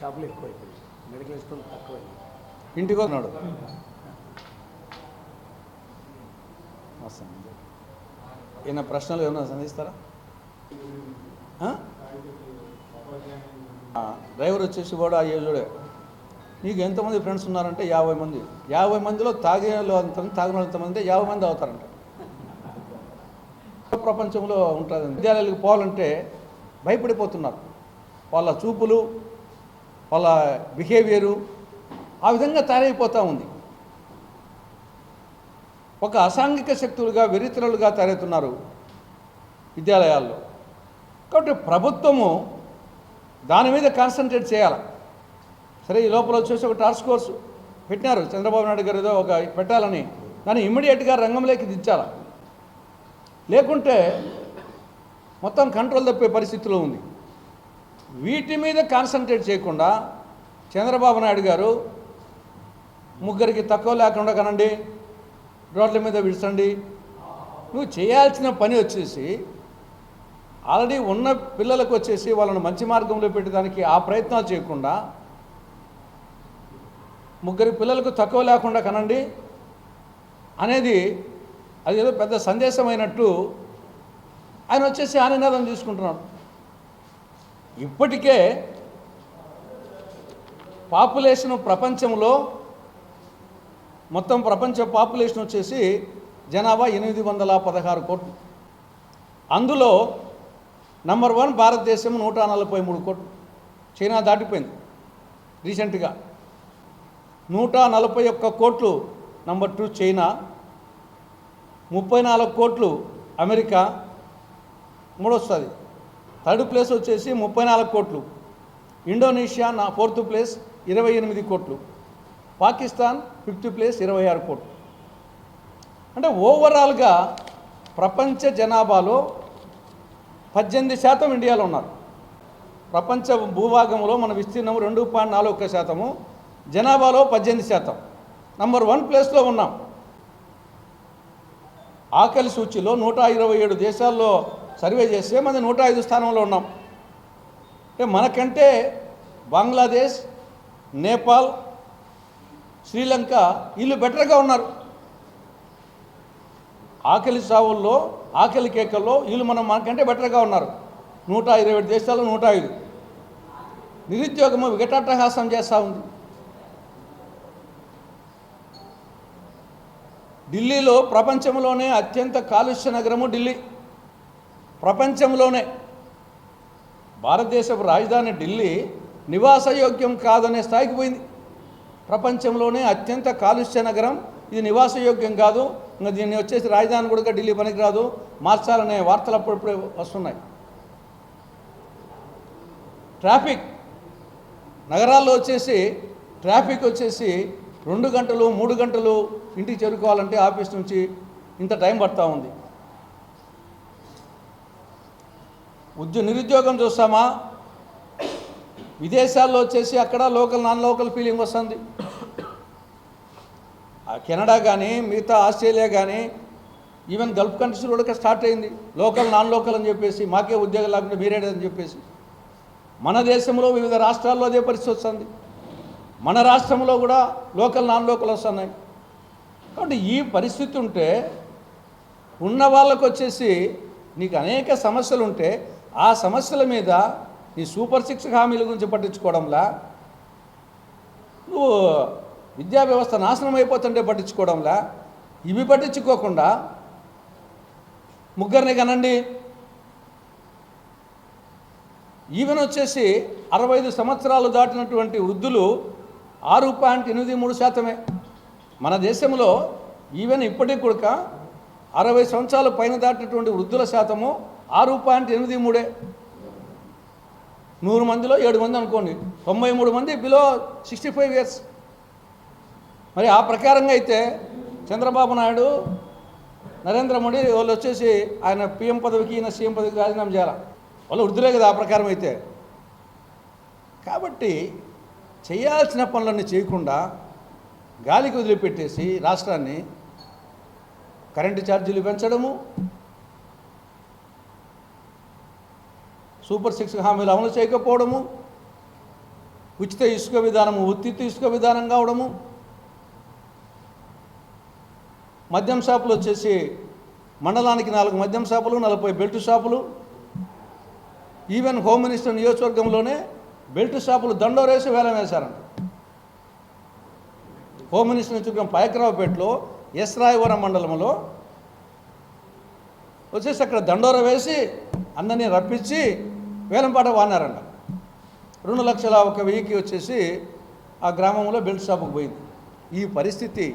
షాపులు ఎక్కువైపోయాయి medical store తక్కువైంది ఇంటికి వస్తున్నాడు. వస్తాను. ఏమైనా ప్రశ్నలు ఏమైనా సంధిస్తారా? డ్రైవర్ వచ్చేసి కూడా ఆ ఏజుడే నీకు ఎంతమంది ఫ్రెండ్స్ ఉన్నారంటే యాభై మంది. యాభై మందిలో తాగే వాళ్ళు అంతమంది తాగిన వాళ్ళు ఎంతమంది యాభై మంది అవుతారంట. ప్రపంచంలో ఉంటుంది విద్యాలయాలకు పోవాలంటే భయపడిపోతున్నారు. వాళ్ళ చూపులు వాళ్ళ బిహేవియరు ఆ విధంగా తయారైపోతూ ఉంది. ఒక అసాంఘిక శక్తులుగా వెరితరులుగా తయారవుతున్నారు విద్యాలయాల్లో. కాబట్టి ప్రభుత్వము దాని మీద కాన్సన్ట్రేట్ చేయాలి. సరే ఈ లోపల వచ్చేసి ఒక టాస్క్ ఫోర్స్ పెట్టినారు. చంద్రబాబు నాయుడు గారు ఏదో ఒక పెట్టాలని. దాన్ని ఇమ్మీడియట్గా రంగంలోకి దించాలి. లేకుంటే మొత్తం కంట్రోల్ తప్పే పరిస్థితిలో ఉంది. వీటి మీద కాన్సన్ట్రేట్ చేయకుండా చంద్రబాబు నాయుడు గారు ముగ్గురికి తక్కువ లేకుండా కనండి రోడ్ల మీద విడిచండి. నువ్వు చేయాల్సిన పని వచ్చేసి ఆల్రెడీ ఉన్న పిల్లలకు వచ్చేసి వాళ్ళని మంచి మార్గంలో పెట్టడానికి ఆ ప్రయత్నాలు చేయకుండా ముగ్గురి పిల్లలకు తక్కువ లేకుండా కనండి అనేది అది ఏదో పెద్ద సందేశమైనట్టు ఆయన వచ్చేసి ఆనందం నినాదం తీసుకుంటున్నాడు. ఇప్పటికే పాపులేషన్ ప్రపంచంలో మొత్తం ప్రపంచ పాపులేషన్ వచ్చేసి జనాభా ఎనిమిది వందల పదహారు కోట్లు. అందులో నంబర్ వన్ భారతదేశం నూట నలభై మూడు కోట్లు. చైనా దాటిపోయింది రీసెంట్గా. నూట నలభై ఒక్క కోట్లు నంబర్ టూ చైనా ముప్పై నాలుగు కోట్లు అమెరికా మూడొస్తుంది. థర్డ్ ప్లేస్ వచ్చేసి ముప్పై నాలుగు కోట్లు. ఇండోనేషియా నా ఫోర్త్ ప్లేస్ ఇరవై ఎనిమిది కోట్లు. పాకిస్తాన్ ఫిఫ్త్ ప్లేస్ ఇరవై ఆరు కోట్లు. అంటే ఓవరాల్గా ప్రపంచ జనాభాలో పద్దెనిమిది శాతం ఇండియాలో ఉన్నారు. ప్రపంచ భూభాగంలో మన విస్తీర్ణం రెండు పాయింట్ నాలుగు ఒక్క శాతము జనాభాలో పద్దెనిమిది శాతం. నంబర్ వన్ ప్లేస్లో ఉన్నాం. ఆకలి సూచిలో నూట ఇరవై ఏడు దేశాల్లో సర్వే చేస్తే మనం నూట ఐదు స్థానంలో ఉన్నాం. అంటే మనకంటే బంగ్లాదేశ్ నేపాల్ శ్రీలంక వీళ్ళు బెటర్గా ఉన్నారు. ఆకలి సావుల్లో ఆకలి కేకల్లో వీళ్ళు మనం మనకంటే బెటర్గా ఉన్నారు. నూట ఇరవై ఏడు దేశాల్లో నూట ఐదు. నిరుద్యోగము వికటాటహాసం చేస్తూ ఉంది. ఢిల్లీలో ప్రపంచంలోనే అత్యంత కాలుష్య నగరము ఢిల్లీ. ప్రపంచంలోనే. భారతదేశపు రాజధాని ఢిల్లీ నివాసయోగ్యం కాదనే స్థాయికి పోయింది. ప్రపంచంలోనే అత్యంత కాలుష్య నగరం. ఇది నివాసయోగ్యం కాదు. ఇంకా దీన్ని వచ్చేసి రాజధాని కూడా ఢిల్లీ పనికిరాదు. మార్చాలనే వార్తలు అప్పుడప్పుడే వస్తున్నాయి. ట్రాఫిక్. నగరాల్లో వచ్చేసి ట్రాఫిక్ వచ్చేసి రెండు గంటలు మూడు గంటలు ఇంటికి చేరుకోవాలంటే ఆఫీస్ నుంచి ఇంత టైం పడతా ఉంది. ఉద్యో నిరుద్యోగం చూస్తామా? విదేశాల్లో వచ్చేసి అక్కడ లోకల్ నాన్ లోకల్ ఫీలింగ్ వస్తుంది. ఆ కెనడా కానీ మిగతా ఆస్ట్రేలియా కానీ ఈవెన్ గల్ఫ్ కంట్రీస్ కూడా స్టార్ట్ అయింది. లోకల్ నాన్ లోకల్ అని చెప్పేసి మాకే ఉద్యోగం లేకుండా మీరేడని చెప్పేసి. మన దేశంలో వివిధ రాష్ట్రాల్లో అదే పరిస్థితి వస్తుంది. మన రాష్ట్రంలో కూడా లోకల్ నాన్ లోకల్ వస్తున్నాయి. కాబట్టి ఈ పరిస్థితి ఉంటే ఉన్న వాళ్ళకు వచ్చేసి నీకు అనేక సమస్యలు ఉంటే ఆ సమస్యల మీద నీ సూపర్ సిక్స్ హామీల గురించి పట్టించుకోవడంలా నువ్వు విద్యా వ్యవస్థ నాశనం అయిపోతుంటే పట్టించుకోవడంలా ఇవి పట్టించుకోకుండా ముగ్గురిని కనండి. ఈవెన్ వచ్చేసి అరవై ఐదు సంవత్సరాలు దాటినటువంటి వృద్ధులు ఆరు పాయింట్ ఎనిమిది మూడు శాతమే. మన దేశంలో ఈవెన్ ఇప్పటికి కూడా అరవై సంవత్సరాలు పైన దాటినటువంటి వృద్ధుల శాతము ఆరు పాయింట్ ఎనిమిది మూడే. నూరు మందిలో ఏడు మంది అనుకోండి. తొంభై మూడు మంది బిలో సిక్స్టీ ఫైవ్ ఇయర్స్. మరి ఆ ప్రకారంగా అయితే చంద్రబాబు నాయుడు నరేంద్ర మోడీ వాళ్ళు వచ్చేసి ఆయన పిఎం పదవికి ఈయన సీఎం పదవికి రాజీనామా చేయాలి? వాళ్ళు వృద్ధులే కదా ఆ ప్రకారం అయితే. కాబట్టి చేయాల్సిన పనులన్నీ చేయకుండా గాలికి వదిలిపెట్టేసి రాష్ట్రాన్ని కరెంటు ఛార్జీలు పెంచడము సూపర్ సిక్స్ హామీలు అమలు చేయకపోవడము ఉచిత ఇసుక విధానము ఉత్తిత ఇసుక విధానం కావడము మద్యం షాపులు వచ్చేసి మండలానికి నాలుగు మద్యం షాపులు నలభై బెల్ట్ షాపులు ఈవెన్ హోమ్ మినిస్టర్ నియోజకవర్గంలోనే బెల్ట్ షాపులు దండోరేసి వేలం వేశారంట. హోమ్ మినిస్టర్ నియోజకవర్గం పాయకరావుపేటలో ఎస్ రాయవరం మండలంలో వచ్చేసి అక్కడ దండోర వేసి అందరినీ రప్పించి వేలంపాట వాడినారంట. రెండు లక్షల ఒక వెయ్యికి వచ్చేసి ఆ గ్రామంలో బెల్ట్ షాపుకు పోయింది. ఈ పరిస్థితి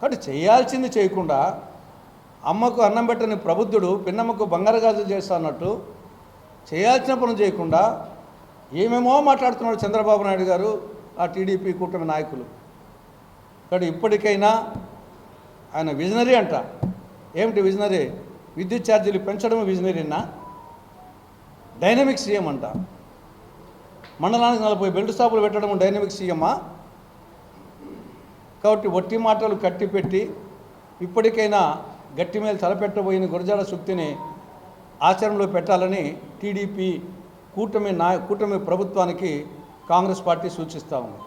కాబట్టి చేయాల్సింది చేయకుండా అమ్మకు అన్నం పెట్టని ప్రబుద్ధుడు పిన్నమ్మకు బంగారు గాజులు చేస్తా అన్నట్టు చేయాల్సిన పనులు చేయకుండా ఏమేమో మాట్లాడుతున్నాడు చంద్రబాబు నాయుడు గారు ఆ టీడీపీ కూటమి నాయకులు. కాబట్టి ఇప్పటికైనా ఆయన విజనరీ అంట. ఏమిటి విజనరీ? విద్యుత్ ఛార్జీలు పెంచడం విజనరీనా? డైనమిక్ సీఎం అంట. మండలానికి నలభై బెల్ట్ స్టాపులు పెట్టడం డైనమిక్ సీఎమా కాబట్టి ఒట్టి మాటలు కట్టిపెట్టి ఇప్పటికైనా గట్టి మీద తలపెట్టబోయిన గురజాడ శక్తిని ఆచరణలో పెట్టాలని టీడీపీ కూటమి నాయ కూటమి ప్రభుత్వానికి కాంగ్రెస్ పార్టీ సూచిస్తూ ఉంది.